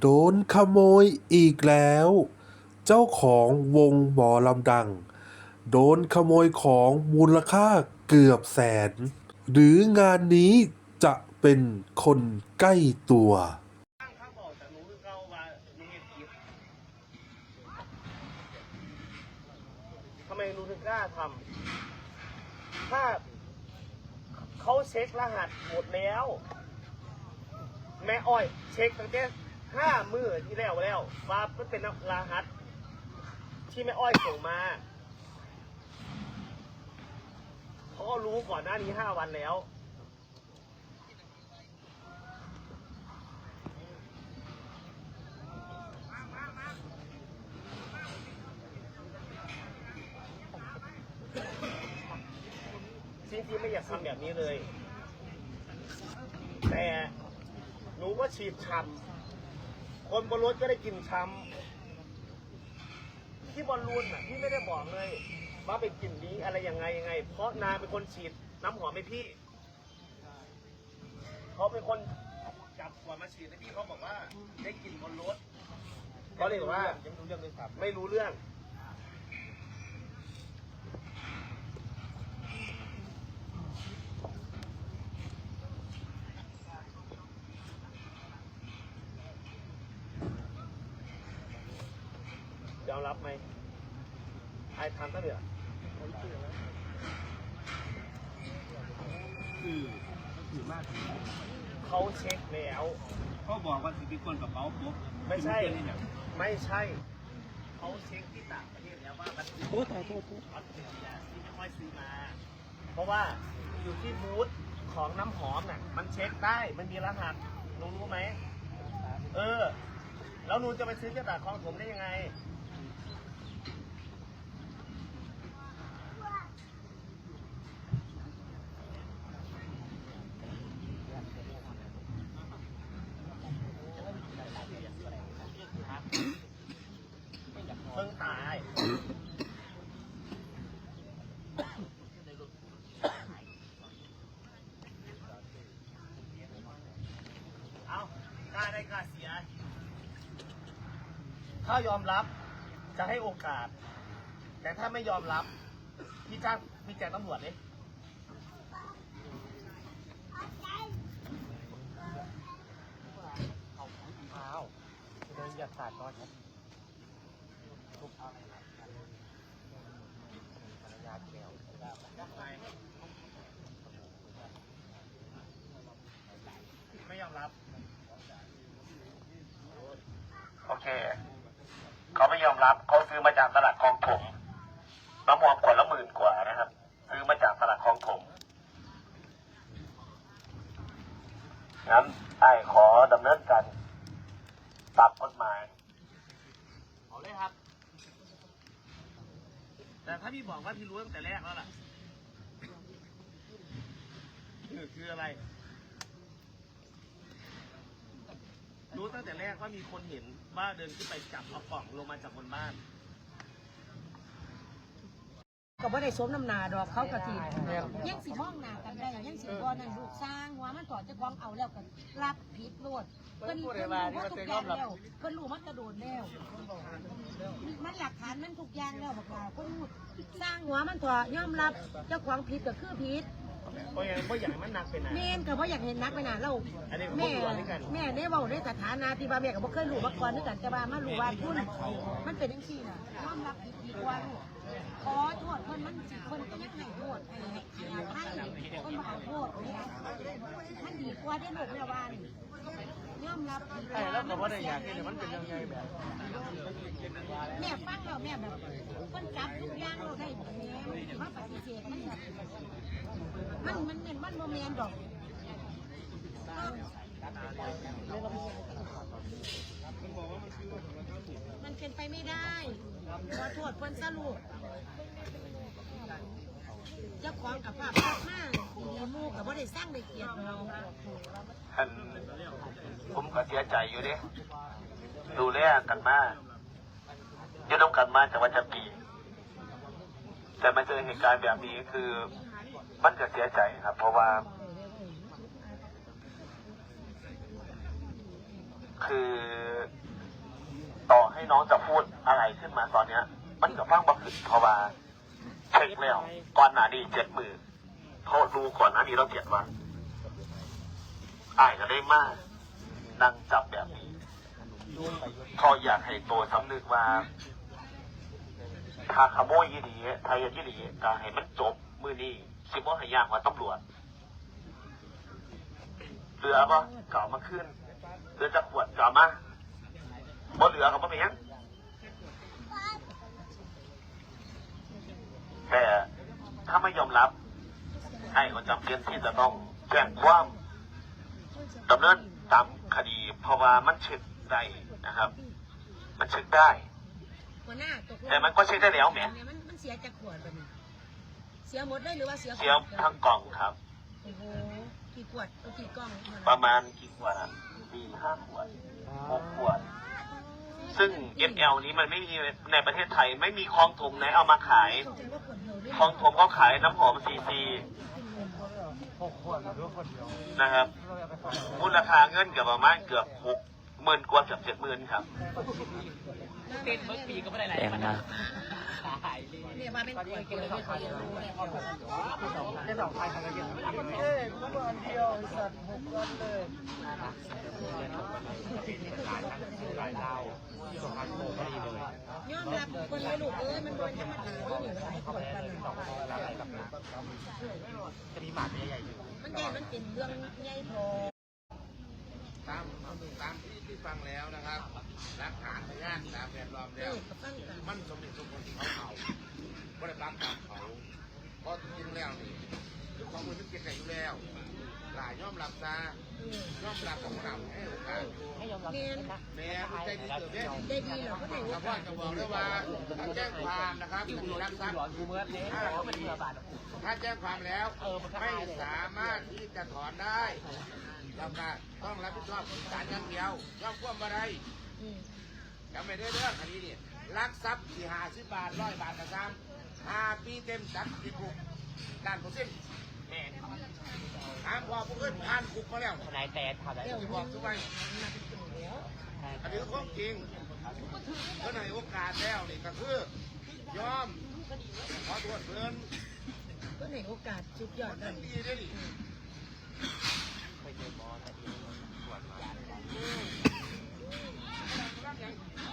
โดนขโมยอีกแล้ว เจ้าของวงหมอลำดัง โดนขโมยของมูลค่าเกือบแสน หรืองานนี้จะเป็นคนใกล้ตัว ทำไมหนูถึงกล้าทำถ้าเขาเช็ครหัสหมดแล้ว แม่อ้อย เช็คตั้งแต่ ห้ามือที่แล้วแล้ว ว่ามันเป็นรหัส ที่แม่อ้อยส่งมาเขาก็รู้ก่อนหน้านี้ห้าวันแล้ว จริงๆไม่อยากทำแบบนี้เลย แต่หนูก็ฉีดชำ คนบนรถก็ได้กลินช้ำที่บอลลูนอะพี่ไม่ได้บอกเลย ว่าเป็นกลิ่นนี้อะไรยังไงยังไง เพราะนาเป็นคนฉีดน้ำหอมให้พี่เขาเป็นคนจับก่อนมาฉีดให้พี่เขาบอกว่า ได้กลิ่นบนรถเขาเลยบอกว่ายังรู้เรื่องเลยครับไม่รู้เรื่อง ยอมรับไหม ไอ้ทำตั้งเดือคือคือมากเขาเช็คแล้วเขาบอกว่าสิเป็นคนกระเป๋าปุ๊บไม่ใช่เป็นนี่เนี่ยไม่ใช่เขาเช็คที่ต่างประเทศแล้วว่ามันโอ้ตายโทษโทษเขาถึงเนี่ยที่ไม่ค่อยซื้อมา เพราะว่าอยู่ที่บูธของน้ำหอมน่ะ มันเช็คได้มันมีรหัสหนูรู้ไหมเออ แล้วหนูจะไปซื้อกระดาษคลองผมได้ยังไง เพิ่งตาย เอา กล้าได้กล้าเสีย ถ้ายอมรับจะให้โอกาส แต่ถ้าไม่ยอมรับ พี่จ้างพี่แจ้งตำรวจเลยอ้าวเดินอยากขาดตอนครับทุบเอายาแก้ว ไม่ยอมรับ โอเค เขาไม่ยอมรับเขา ซื้อมาจากตลาดคลองถมน้ำหอมขวดละหมื่นกว่านะครับ ซื้อมาจากตลาดคลองถมงั้นไอ้ขอดำเนินการตามกฎหมายเอาเลยครับ แต่ถ้าพี่บอกว่าพี่รู้ตั้งแต่แรกแล้วล่ะคือคืออะไร รู้ตั้งแต่แรกว่ามีคนเห็นว่าเดินขึ้นไปจับเอากล่องลงมาจากบนบ้าน ก็บ่ได้สมน้ำหนาดอกเขากะทิยังสิมองหน้ากันได้ยังสิบ่นั่นลูกสร้างหัวมันต่อเจะควงเอาแล้วก็รับผิดโลดเพิ่นเพิ่นรู้ว่าทุกอย่างแล้วเพิ่นรู้มันกระโดดแล้วมันหลักฐานมันทุกอย่างแล้วบอกว่าเพิ่นรู้สร้างหัวมันต่อยอมรับเจ้าของผิดก็คือผิดเพราะงั้นเพราะอย่างมันหนักไปไหนแม่นก็บ่อยากเห็นนักไปหนาเราอันนี้ก็แม่บ่รู้อันนี้กันแม่ได้เว้าในสถานะที่ว่าแม่ก็บ่เคยรู้มาก่อนคือกันแต่ว่ามารู้ว่าคุณมันเป็นจังซี่น่ะยอมรับผิดดีกว่าลูกขอโทษเพิ่นมันสิเพิ่นก็ยังให้โทษให้ให้อภัยเพิ่นบ่ขอโทษเนี่ยมันดีกว่าได้ลูกแม่ว่านยอมรับผิดกไอ้ว่แล้วก็ว่าได้อยากที่มันเป็นยังไงแบบ แม่ฟังแล้วแม่แบบเพิ่นจับทุกอย่างเราได้แม่มาปฏิเสธมันแบบมันมันเหมันมันบ่แม่นดอกมันเป็นไปไม่ได้ขอโทษเพิ่นสรุป เจ้าของกับภาพภาพมาดีหมูกับว่าได้สร้างได้เกียรติเราท่านผมก็เสียใจอยู่เดิดูแลกันมายู่ร่วมกันมาจากวันจะปีแต่มาเจอเหตุการณ์แบบนี้คือมันก็เสียใจครับ เพราะว่า คือที่น้องจะพูดอะไรขึ้นมาตอนเนี้ย มันกับฟังบักขึ้นเพราะว่า ช็คแล้วก่อนหน้านี้เจ็ดมือเขาดูก่อนหน้านี้เราเจ็ดวันอายก็ได้มากนั่งจับแบบนี้เขาอยากให้ตัวสำนึกว่าถ้าขโมยยี่ดีไทยยี่ดีก็ให้มันจบมือนี้สิบ่ให้ยากว่าตำรวจเหลือปะเก่ามาขึ้นเหลือจะขวดเก่ามาบ่เหลือก็บ่เป็นยัง แต่ถ้าไม่ยอมรับให้ก็จำเป็นที่จะต้องแจ้งความดำเนินตามคดี เพราะว่ามันเช็คได้นะครับ มันเช็คได้ หัวหน้าตกลงแต่มันก็เช็คได้แล้วแหม เนี่ยมันมันเสียจากขวดแบบนี้ เสียหมดเลยหรือว่าเสียเสียทั้งกล่องครับ โอ้โหกี่ขวดเอากี่กล่องประมาณกี่ขวดอะสี่ห้าขวดหกขวด ซึ่ง SL นี้มันไม่มีในประเทศไทยไม่มีคลองถมไหนเอามาขายคลองถมเขาขายน้ำหอมซีซีนเดียวนะครับมูลค่าเงินเกือบประมาณเกือบหก หมื่นกว่าเกือบเจ็ดหมื่นครับ เต้นเมื่อปีก็ไม่ได้ไรแรงมากหายเลยเนี่ยมาเป็นขวดเดียวเนี่ยเขาเดียวได้สองพันกันยังเอ้ยมันอันเดียวสัตว์หกวันเลยหลายดาวสองพันโตก็ดีเลยยอมรับคนเลยลูกเอ้ยมันโดนธรรมดาเลยเนี่ยหลายขวดกันจะมีหมากใหญ่ๆอยู่มันใหญ่มันเป็นเรื่องใหญ่พอตามตามที่ ที่ฟังแล้วนะครับหลักฐานพยานตามแวดล้อมเอแล้วอกับฟังกันมันสมเหตุสมผลที่เขาเอาบริบัติตามเขาเพราะจริงๆแล้วนี่คือความมือที่เกิดอยู่แล้ว หลายย่อมรับซาเออย่อมรับของเราให้โอกาสอยู่ให้ยอมรับเนียนแม่ใจดีเกิดเด้ได้ดีเหรอก็ได้แต่ว่าจะบอกได้ว่าถ้าแจ้งความนะครับคดีรักทรัพย์หลอนกูเมื่อนี้เขาเป็นเมื่อบาทถ้าแจ้งความแล้วไม่สามารถที่จะถอนได้ แล้วก็ต้องรับผิดชอบศาลอย่างเดียวย่อมควบอะไรอืมจำไม่ได้เรื่องคดีนี่ลักทรัพย์สี่ห้าสิบบาทร้อยบาทกระซ้ำห้าปีเต็มจัดติดคุกด้านผู้สิ้นแน่ถามพอผู้อื่นผ่านคุกมาแล้วทนายแต่ทำอะไรเดี๋ยวที่นี้บอกทุกวันมาเป็นตัวแล้วอันนี้ข้อจริงเพื่อในโอกาสแล้วนี่ก็คือยอมขอตรวจเพื่อนก็ในโอกาสสุดยอดเลนั่ยนดีได้ดิ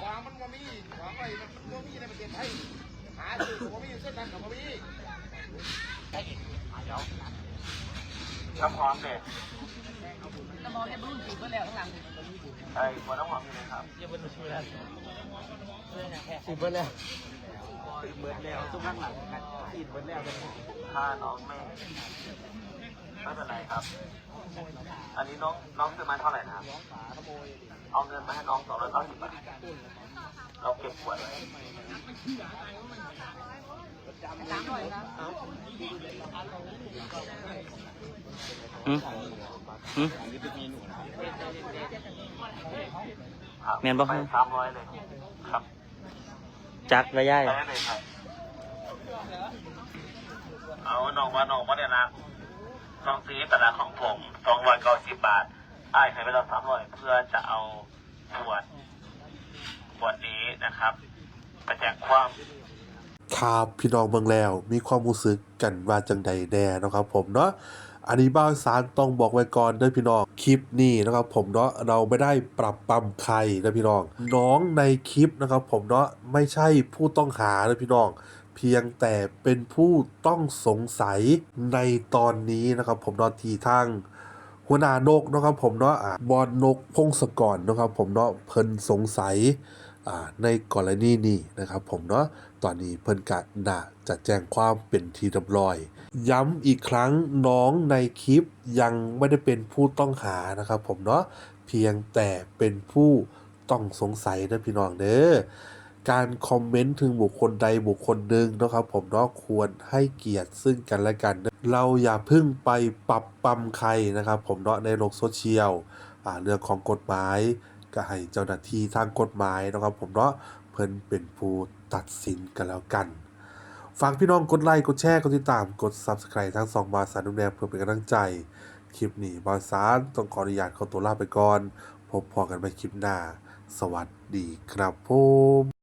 ความมันมามีความอะไรมันมามีในประเทศไทยหาสื่อมามีเส้นทางกับมามีน้ำหอมเด็ดน้ำมองเนี่ยรุ่นปีเมื่อแล้วข้างหลังไอ้หัวน้ำหอมอยู่ไหนครับยังเป็นชื่อแล้วสิบเบิร์แล้วสิบเบิร์แล้วทุกข้างหลังกันสิบเบิร์แล้วเป็นถ้าน้องไม่ไม่เป็นไรครับ นนี้น้องน้องซื้อมาเท่าไหร่นะครับ เอาเงินมาให้น้องสองร้อยเก้าสิบบาท เราเก็บขวดไว้สามร้อยนะอืมอืมครับแม่นบ่ครับไปสามร้อยเลย ครับจักระย่าย ได้เลยครับ เอาน้องว่าน้องว่าเนี่ยนะ น้องซื้อต่ละของผมสองร้อยเก้าสิบบาทไอ้ให้ไปเราสามร้อยเพื่อจะเอาขวดขวดนี้นะครับไปแจกความครับพี่น้องเมืองแล้ว มีความรู้สึกกันว่าจังใดแน่นะครับผมเนาะอันนี้บ้าวสารต้องบอกไว้ก่อนเด้อพี่น้องคลิปนี้นะครับผมเนาะเราไม่ได้ปรับปรำใครนะพี่น้อง น้องในคลิปนะครับผมเนาะไม่ใช่ผู้ต้องหานะพี่น้อง เพียงแต่เป็นผู้ต้องสงสัยในตอนนี้นะครับผมเนาะทีทางหัวหน้านกนะครับผมเนาะบอลนกพงศกรนะครับผมเนาะเพิ่นสงสัยในกรณีนี้นะครับผมเนาะตอนนี้เพิ่นกะน่าจะแจ้งความเป็นทีเรียบร้อย ย้ำอีกครั้งน้องในคลิปยังไม่ได้เป็นผู้ต้องหานะครับผมเนาะเพียงแต่เป็นผู้ต้องสงสัยนะพี่น้องเด้อ การคอมเมนต์ถึงบุคคลใดบุคคลหนึ่งนะครับ ผมเนาะควรให้เกียรติซึ่งกันและกันนะเราอย่าเพึ่งไปปรับปรำใครนะครับ ผมเนาะในโลกโซเชียลเรื่องของกฎหมายก็ให้เจ้าหน้าที่ทางกฎหมายนะครับ ผมเนาะเพิ่นเป็นผู้ตัดสินกันแล้วกันฝากพี่น้องกดไลค์กดแชร์กดติดตามกด Subscribe ทั้งสองบาสารนุ่มแนเพื่อเป็นกำลังใจ คลิปนี้บาสารต้องขออนุญาตขอตัวลาไปก่อน พบพอกันใหม่คลิปหน้า สวัสดีครับผม